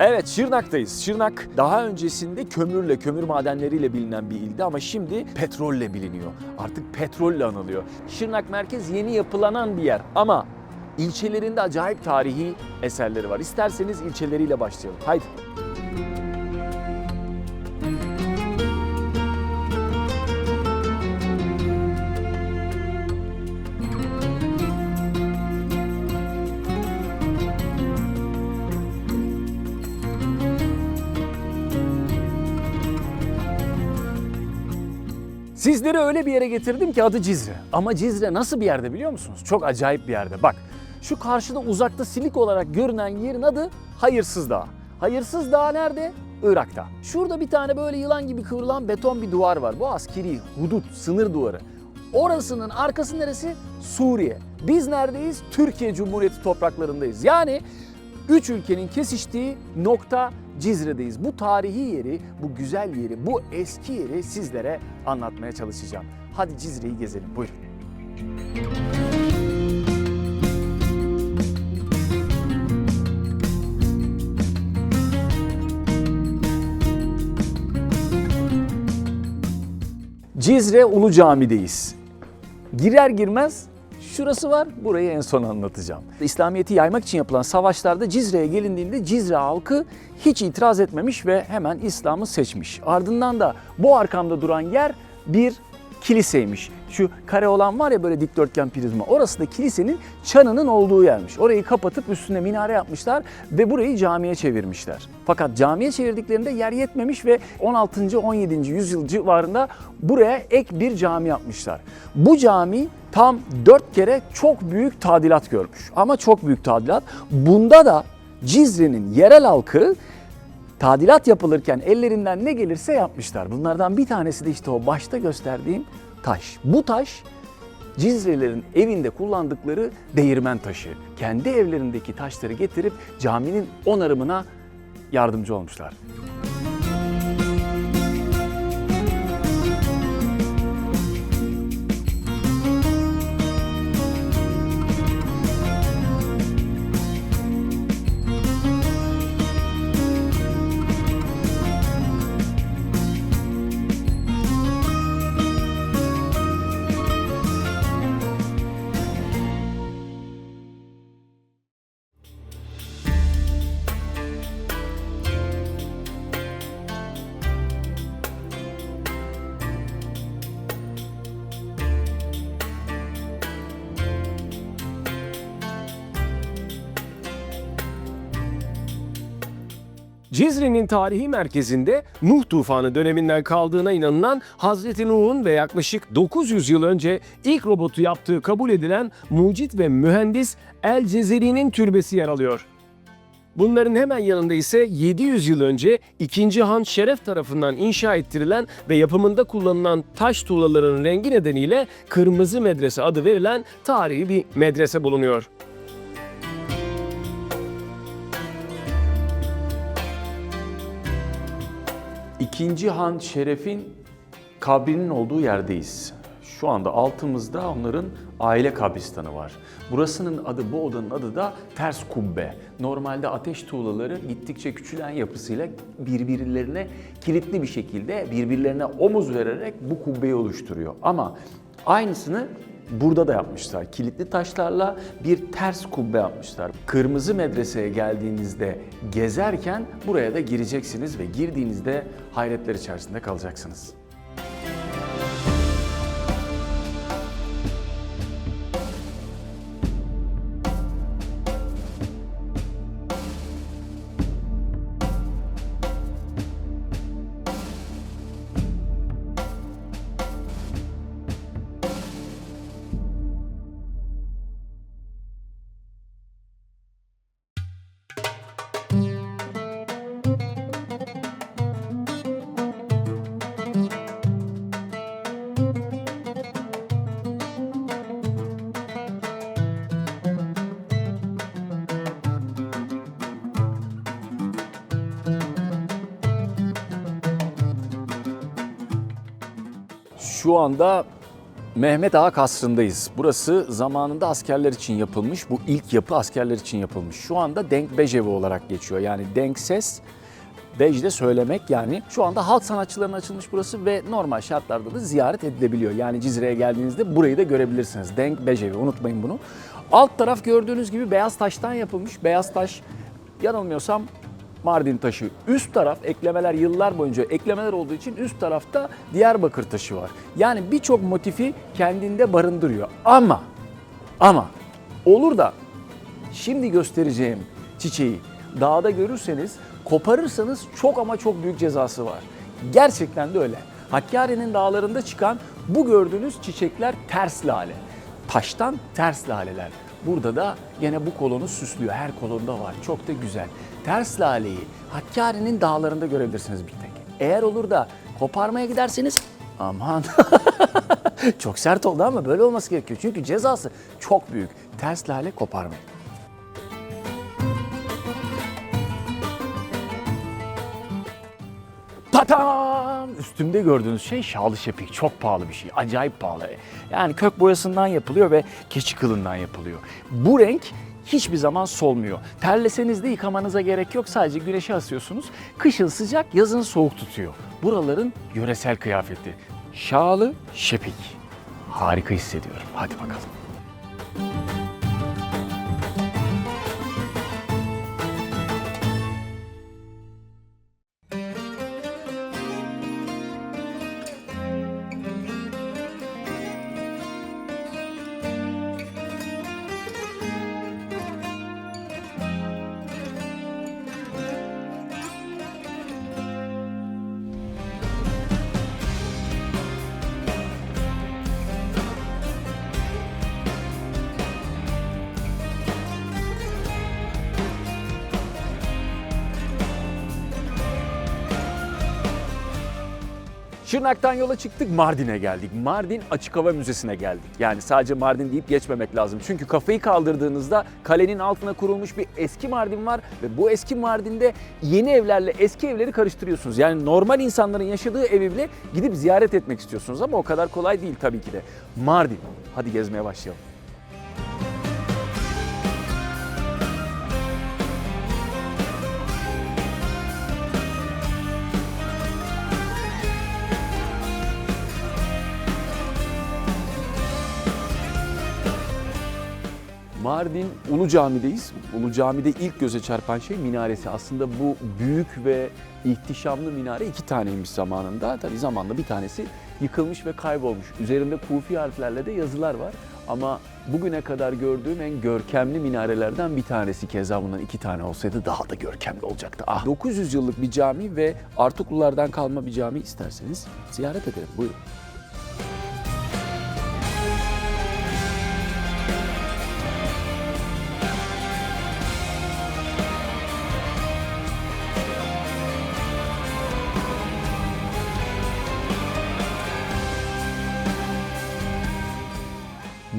Evet Şırnak'tayız. Şırnak daha öncesinde kömürle, kömür madenleriyle bilinen bir ildi ama şimdi petrolle biliniyor. Artık petrolle anılıyor. Şırnak merkez yeni yapılanan bir yer ama ilçelerinde acayip tarihi eserleri var. İsterseniz ilçeleriyle başlayalım. Haydi. Öyle bir yere getirdim ki adı Cizre. Ama Cizre nasıl bir yerde biliyor musunuz? Çok acayip bir yerde. Bak şu karşıda uzakta silik olarak görünen yerin adı Hayırsız Dağ. Hayırsız Dağ nerede? Irak'ta. Şurada bir tane böyle yılan gibi kıvrılan beton bir duvar var. Bu askeri hudut, sınır duvarı. Orasının arkası neresi? Suriye. Biz neredeyiz? Türkiye Cumhuriyeti topraklarındayız. Yani Üç ülkenin kesiştiği nokta Cizre'deyiz. Bu tarihi yeri, bu güzel yeri, bu eski yeri sizlere anlatmaya çalışacağım. Hadi Cizre'yi gezelim. Buyurun. Cizre Ulu Cami'deyiz. Girer girmez şurası var, burayı en son anlatacağım. İslamiyet'i yaymak için yapılan savaşlarda Cizre'ye gelindiğinde Cizre halkı hiç itiraz etmemiş ve hemen İslam'ı seçmiş. Ardından da bu arkamda duran yer bir kiliseymiş. Şu kare olan var ya böyle dikdörtgen prizma. Orası da kilisenin çanının olduğu yermiş. Orayı kapatıp üstüne minare yapmışlar ve burayı camiye çevirmişler. Fakat camiye çevirdiklerinde yer yetmemiş ve 16. 17. yüzyıl civarında buraya ek bir cami yapmışlar. Bu cami tam 4 kere çok büyük tadilat görmüş. Ama çok büyük tadilat. Bunda da Cizre'nin yerel halkı tadilat yapılırken ellerinden ne gelirse yapmışlar. Bunlardan bir tanesi de işte o başta gösterdiğim taş. Bu taş Cizrelilerin evinde kullandıkları değirmen taşı. Kendi evlerindeki taşları getirip caminin onarımına yardımcı olmuşlar. Cizre'nin tarihi merkezinde Nuh tufanı döneminden kaldığına inanılan Hazreti Nuh'un ve yaklaşık 900 yıl önce ilk robotu yaptığı kabul edilen mucit ve mühendis El Cezeri'nin türbesi yer alıyor. Bunların hemen yanında ise 700 yıl önce 2. Han Şeref tarafından inşa ettirilen ve yapımında kullanılan taş tuğlaların rengi nedeniyle Kırmızı Medrese adı verilen tarihi bir medrese bulunuyor. İkinci Han Şeref'in kabrinin olduğu yerdeyiz. Şu anda altımızda onların aile kabristanı var. Burasının adı, bu odanın adı da ters kubbe. Normalde ateş tuğlaları gittikçe küçülen yapısıyla birbirlerine kilitli bir şekilde birbirlerine omuz vererek bu kubbeyi oluşturuyor. Ama aynısını burada da yapmışlar. Kilitli taşlarla bir ters kubbe yapmışlar. Kırmızı medreseye geldiğinizde gezerken buraya da gireceksiniz ve girdiğinizde hayretler içerisinde kalacaksınız. Şu anda Mehmet Ağa Kasrı'ndayız. Burası zamanında askerler için yapılmış. Bu ilk yapı askerler için yapılmış. Şu anda Denk Bejevi olarak geçiyor. Yani Denk ses, Bej de söylemek yani. Şu anda halk sanatçılarına açılmış burası ve normal şartlarda da ziyaret edilebiliyor. Yani Cizre'ye geldiğinizde burayı da görebilirsiniz. Denk Bejevi unutmayın bunu. Alt taraf gördüğünüz gibi beyaz taştan yapılmış. Beyaz taş yanılmıyorsam Mardin taşı. Üst taraf eklemeler yıllar boyunca eklemeler olduğu için üst tarafta Diyarbakır taşı var. Yani birçok motifi kendinde barındırıyor. Ama ama olur da şimdi göstereceğim çiçeği dağda görürseniz koparırsanız çok ama çok büyük cezası var. Gerçekten de öyle. Hakkari'nin dağlarında çıkan bu gördüğünüz çiçekler ters lale. Taştan ters laleler. Burada da gene bu kolonu süslüyor. Her kolonda var. Çok da güzel. Ters laleyi Hakkari'nin dağlarında görebilirsiniz bir tek. Eğer olur da koparmaya giderseniz aman çok sert oldu ama böyle olması gerekiyor. Çünkü cezası çok büyük. Ters lale koparmayın. Tatam! Üstümde gördüğünüz şey şalı şepik. Çok pahalı bir şey. Acayip pahalı. Yani kök boyasından yapılıyor ve keçi kılından yapılıyor. Bu renk hiçbir zaman solmuyor. Terleseniz de yıkamanıza gerek yok. Sadece güneşe asıyorsunuz. Kışın sıcak, yazın soğuk tutuyor. Buraların yöresel kıyafeti. Şalı şepik. Harika hissediyorum. Hadi bakalım. Şırnak'tan yola çıktık Mardin'e geldik. Mardin Açık Hava Müzesi'ne geldik. Yani sadece Mardin deyip geçmemek lazım. Çünkü kafayı kaldırdığınızda kalenin altına kurulmuş bir eski Mardin var ve bu eski Mardin'de yeni evlerle eski evleri karıştırıyorsunuz. Yani normal insanların yaşadığı evi bile gidip ziyaret etmek istiyorsunuz ama o kadar kolay değil tabii ki de. Mardin. Hadi gezmeye başlayalım. Mardin Ulu Cami'deyiz. Ulu Cami'de ilk göze çarpan şey minaresi. Aslında bu büyük ve ihtişamlı minare iki taneymiş zamanında. Tabii zamanla bir tanesi yıkılmış ve kaybolmuş. Üzerinde kufi harflerle de yazılar var. Ama bugüne kadar gördüğüm en görkemli minarelerden bir tanesi. Keza bundan iki tane olsaydı daha da görkemli olacaktı. Ah. 900 yıllık bir cami ve Artuklulardan kalma bir cami isterseniz ziyaret edelim. Buyurun.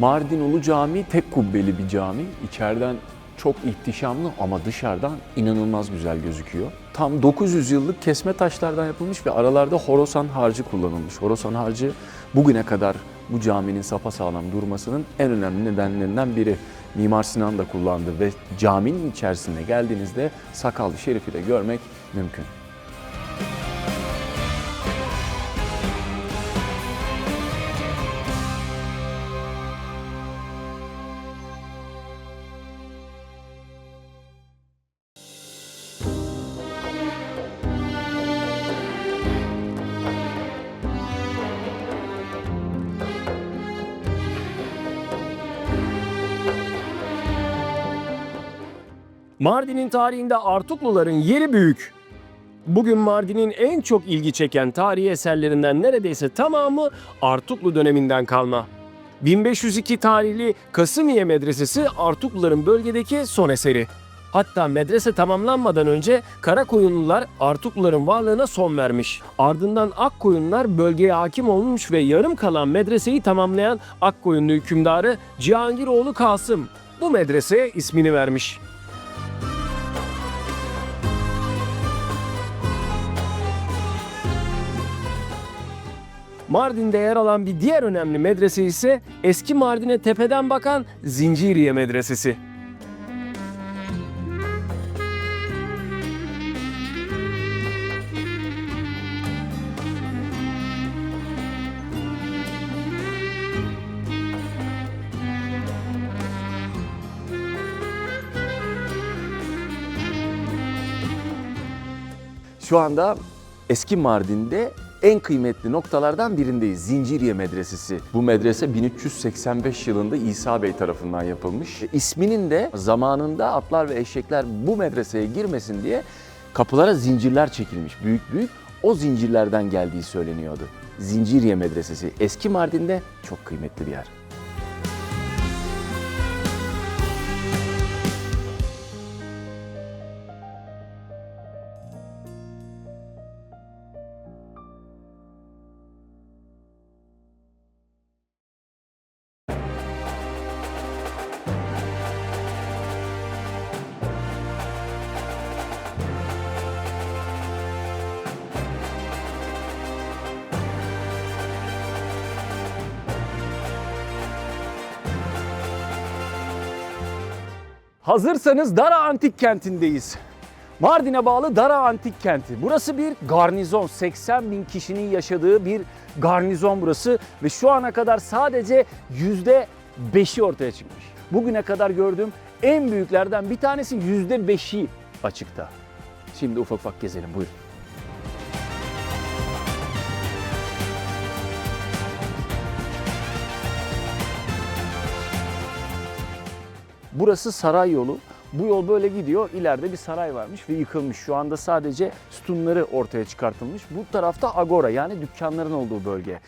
Mardin Ulu Camii tek kubbeli bir cami. İçeriden çok ihtişamlı ama dışarıdan inanılmaz güzel gözüküyor. Tam 900 yıllık kesme taşlardan yapılmış ve aralarda Horasan harcı kullanılmış. Horasan harcı bugüne kadar bu caminin sapasağlam durmasının en önemli nedenlerinden biri. Mimar Sinan da kullandı ve caminin içerisine geldiğinizde sakallı şerifi de görmek mümkün. Mardin'in tarihinde Artukluların yeri büyük. Bugün Mardin'in en çok ilgi çeken tarihi eserlerinden neredeyse tamamı Artuklu döneminden kalma. 1502 tarihli Kasımiye Medresesi Artukluların bölgedeki son eseri. Hatta medrese tamamlanmadan önce Karakoyunlular Artukluların varlığına son vermiş. Ardından Akkoyunlular bölgeye hakim olmuş ve yarım kalan medreseyi tamamlayan Akkoyunlu hükümdarı Cihangiroğlu Kasım bu medreseye ismini vermiş. Mardin'de yer alan bir diğer önemli medrese ise eski Mardin'e tepeden bakan Zinciriye Medresesi. Şu anda eski Mardin'de en kıymetli noktalardan birindeyiz. Zinciriye Medresesi. Bu medrese 1385 yılında İsa Bey tarafından yapılmış. İsminin de zamanında atlar ve eşekler bu medreseye girmesin diye kapılara zincirler çekilmiş büyük büyük. O zincirlerden geldiği söyleniyordu. Zinciriye Medresesi eski Mardin'de çok kıymetli bir yer. Hazırsanız Dara Antik Kenti'ndeyiz. Mardin'e bağlı Dara Antik Kenti. Burası bir garnizon. 80 bin kişinin yaşadığı bir garnizon burası. Ve şu ana kadar sadece yüzde beşi ortaya çıkmış. Bugüne kadar gördüğüm en büyüklerden bir tanesi yüzde beşi açıkta. Şimdi ufak ufak gezelim buyurun. Burası saray yolu. Bu yol böyle gidiyor. İleride bir saray varmış ve yıkılmış. Şu anda sadece sütunları ortaya çıkartılmış. Bu tarafta agora yani dükkanların olduğu bölge.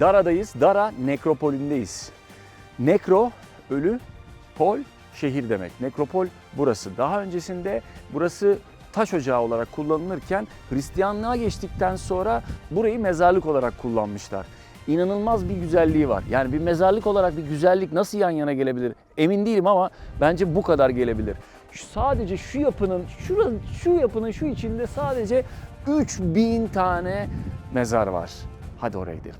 Dara'dayız. Dara nekropolündeyiz. Nekro, ölü, pol, şehir demek. Nekropol burası. Daha öncesinde burası taş ocağı olarak kullanılırken Hristiyanlığa geçtikten sonra burayı mezarlık olarak kullanmışlar. İnanılmaz bir güzelliği var. Yani bir mezarlık olarak bir güzellik nasıl yan yana gelebilir? Emin değilim ama bence bu kadar gelebilir. Şu- Sadece şu yapının, şura, şu yapının şu içinde sadece 3000 tane mezar var. Hadi oraya gidelim.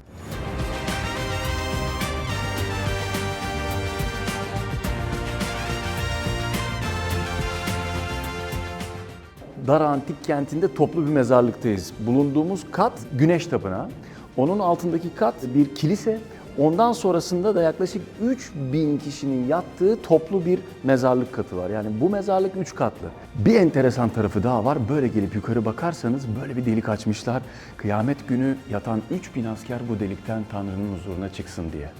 Dara Antik Kenti'nde toplu bir mezarlıktayız. Bulunduğumuz kat Güneş Tapınağı. Onun altındaki kat bir kilise. Ondan sonrasında da yaklaşık 3000 kişinin yattığı toplu bir mezarlık katı var. Yani bu mezarlık 3 katlı. Bir enteresan tarafı daha var. Böyle gelip yukarı bakarsanız böyle bir delik açmışlar. Kıyamet günü yatan 3000 asker bu delikten Tanrı'nın huzuruna çıksın diye.